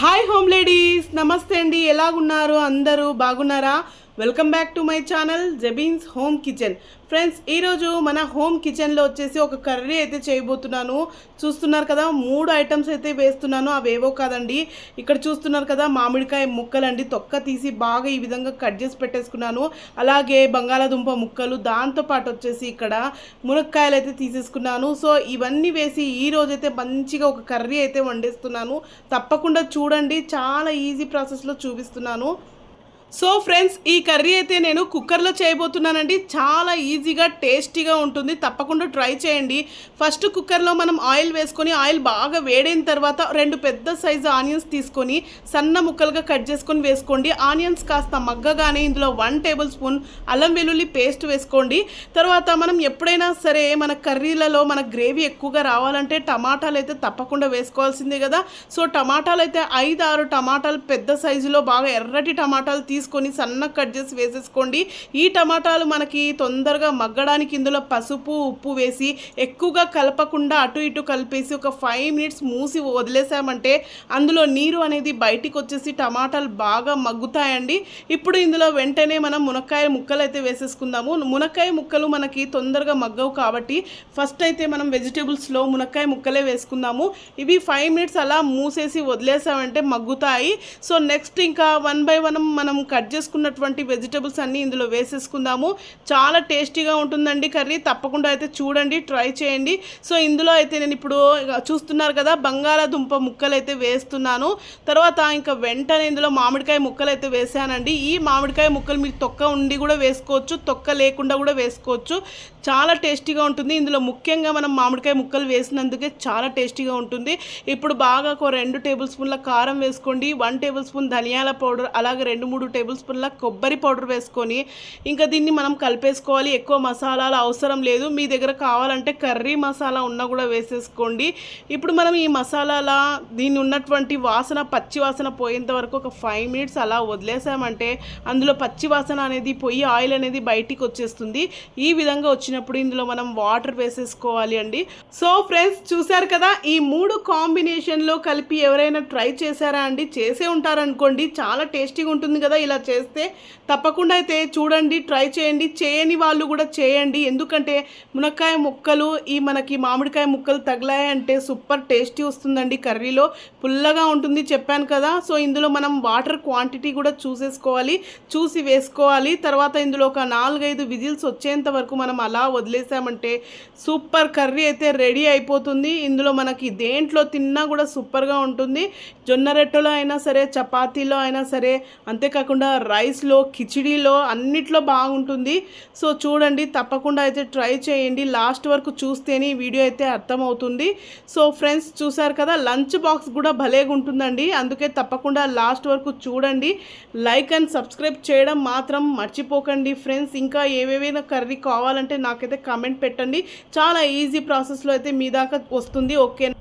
Hi home ladies నమస్తే అండి. ఎలాగున్నారు? అందరూ బాగున్నారా? Welcome back to my channel Jabeen's home kitchen. Friends ఈరోజు మన హోమ్ కిచెన్లో వచ్చేసి ఒక కర్రీ అయితే చేయబోతున్నాను. చూస్తున్నారు కదా మూడు ఐటమ్స్ అయితే వేస్తున్నాను. అవేవో కాదండి. ఇక్కడ చూస్తున్నారు కదా మామిడికాయ ముక్కలండి. తొక్క తీసి బాగా ఈ విధంగా కట్ చేసి పెట్టేసుకున్నాను. అలాగే బంగాళాదుంప ముక్కలు దాంతో పాటు వచ్చేసి ఇక్కడ మునక్కాయలు అయితే తీసేసుకున్నాను. సో ఇవన్నీ వేసి ఈ రోజైతే మంచిగా ఒక కర్రీ అయితే వండేస్తున్నాను. తప్పకుండా చూడండి. చాలా ఈజీ ప్రాసెస్లో చూపిస్తున్నాను. సో ఫ్రెండ్స్ ఈ కర్రీ అయితే నేను కుక్కర్లో చేయబోతున్నానండి. చాలా ఈజీగా టేస్టీగా ఉంటుంది. తప్పకుండా ట్రై చేయండి. ఫస్ట్ కుక్కర్లో మనం ఆయిల్ వేసుకొని ఆయిల్ బాగా వేడైన తర్వాత రెండు పెద్ద సైజు ఆనియన్స్ తీసుకొని సన్న ముక్కలుగా కట్ చేసుకొని వేసుకోండి. ఆనియన్స్ కాస్త మగ్గగానే ఇందులో వన్ టేబుల్ స్పూన్ అల్లం వెల్లుల్లి పేస్ట్ వేసుకోండి. తర్వాత మనం ఎప్పుడైనా సరే మన కర్రీలలో మన గ్రేవీ ఎక్కువగా రావాలంటే టమాటాలు అయితే తప్పకుండా వేసుకోవాల్సిందే కదా. సో టమాటాలు అయితే ఐదు ఆరు టమాటాలు పెద్ద సైజులో బాగా ఎర్రటి టమాటాలు తీసుకొని సన్న కట్ చేసి వేసేసుకోండి. ఈ టమాటాలు మనకి తొందరగా మగ్గడానికి ఇందులో పసుపు ఉప్పు వేసి ఎక్కువగా కలపకుండా అటు ఇటు కలిపేసి ఒక ఫైవ్ మినిట్స్ మూసి వదిలేసామంటే అందులో నీరు అనేది బయటికి వచ్చేసి టమాటాలు బాగా మగ్గుతాయండి. ఇప్పుడు ఇందులో వెంటనే మనం మునక్కాయ ముక్కలు అయితే వేసేసుకుందాము. మునక్కాయ ముక్కలు మనకి తొందరగా మగ్గవు కాబట్టి ఫస్ట్ అయితే మనం వెజిటేబుల్స్లో మునక్కాయ ముక్కలే వేసుకుందాము. ఇవి ఫైవ్ మినిట్స్ అలా మూసేసి వదిలేసామంటే మగ్గుతాయి. సో నెక్స్ట్ ఇంకా వన్ బై వన్ మనం కట్ చేసుకున్నటువంటి వెజిటేబుల్స్ అన్నీ ఇందులో వేసేసుకుందాము. చాలా టేస్టీగా ఉంటుందండి కర్రీ. తప్పకుండా అయితే చూడండి ట్రై చేయండి. సో ఇందులో అయితే నేను ఇప్పుడు చూస్తున్నారు కదా బంగాళాదుంప ముక్కలు అయితే వేస్తున్నాను. తర్వాత ఇంకా వెంటనే ఇందులో మామిడికాయ ముక్కలు అయితే వేసానండి. ఈ మామిడికాయ ముక్కలు మీరు తొక్క ఉండి కూడా వేసుకోవచ్చు తొక్క లేకుండా కూడా వేసుకోవచ్చు. చాలా టేస్టీగా ఉంటుంది. ఇందులో ముఖ్యంగా మనం మామిడికాయ ముక్కలు వేసినందుకే చాలా టేస్టీగా ఉంటుంది. ఇప్పుడు బాగా ఒక రెండు టేబుల్ స్పూన్ల కారం వేసుకోండి. వన్ టేబుల్ స్పూన్ ధనియాల పౌడర్ అలాగే రెండు మూడు టేబుల్ స్పూన్ల కొబ్బరి పౌడర్ వేసుకొని ఇంకా దీన్ని మనం కలిపేసుకోవాలి. ఎక్కువ మసాలాలు అవసరం లేదు. మీ దగ్గర కావాలంటే కర్రీ మసాలా ఉన్నా కూడా వేసేసుకోండి. ఇప్పుడు మనం ఈ మసాలాల దీన్ని ఉన్నటువంటి వాసన పచ్చి వాసన పోయేంత వరకు ఒక ఫైవ్ మినిట్స్ అలా వదిలేసామంటే అందులో పచ్చి వాసన అనేది పొయ్యి ఆయిల్ అనేది బయటికి వచ్చేస్తుంది. ఈ విధంగా వచ్చినప్పుడు ఇందులో మనం వాటర్ వేసేసుకోవాలి అండి. సో ఫ్రెండ్స్ చూసారు కదా? ఈ మూడు కాంబినేషన్లో కలిపి ఎవరైనా ట్రై చేశారా అండి? చేసే ఉంటారనుకోండి. చాలా టేస్టీగా ఉంటుంది కదా? ఇలా చేస్తే తప్పకుండా అయితే చూడండి ట్రై చేయండి. చేయని వాళ్ళు కూడా చేయండి. ఎందుకంటే మునక్కాయ ముక్కలు ఈ మనకి మామిడికాయ ముక్కలు తగిలాయంటే సూపర్ టేస్టీ వస్తుందండి కర్రీలో. పుల్లగా ఉంటుంది చెప్పాను కదా. సో ఇందులో మనం వాటర్ క్వాంటిటీ కూడా చూసేసుకోవాలి చూసి వేసుకోవాలి. తర్వాత ఇందులో ఒక నాలుగైదు విజిల్స్ వచ్చేంత వరకు మనం అలా వదిలేసామంటే సూపర్ కర్రీ అయితే రెడీ అయిపోతుంది. ఇందులో మనకి దేంట్లో తిన్నా కూడా సూపర్గా ఉంటుంది. జొన్న రొట్టెలో అయినా సరే చపాతీలో అయినా సరే అంతేకాకుండా రైస్లో కిచిడీలో అన్నిట్లో బాగుంటుంది. సో చూడండి తప్పకుండా అయితే ట్రై చేయండి. లాస్ట్ వరకు చూస్తేనే వీడియో అయితే అర్థమవుతుంది. సో ఫ్రెండ్స్ చూసారు కదా లంచ్ బాక్స్ కూడా భలేగా ఉంటుందండి. అందుకే తప్పకుండా లాస్ట్ వరకు చూడండి. లైక్ అండ్ సబ్స్క్రైబ్ చేయడం మాత్రం మర్చిపోకండి ఫ్రెండ్స్. ఇంకా ఏవేవైనా కర్రీ కావాలంటే నాకైతే కామెంట్ పెట్టండి. చాలా ఈజీ ప్రాసెస్లో అయితే మీ దాకా వస్తుంది. Okay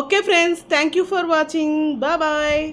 okay friends. Thank you for watching. Bye.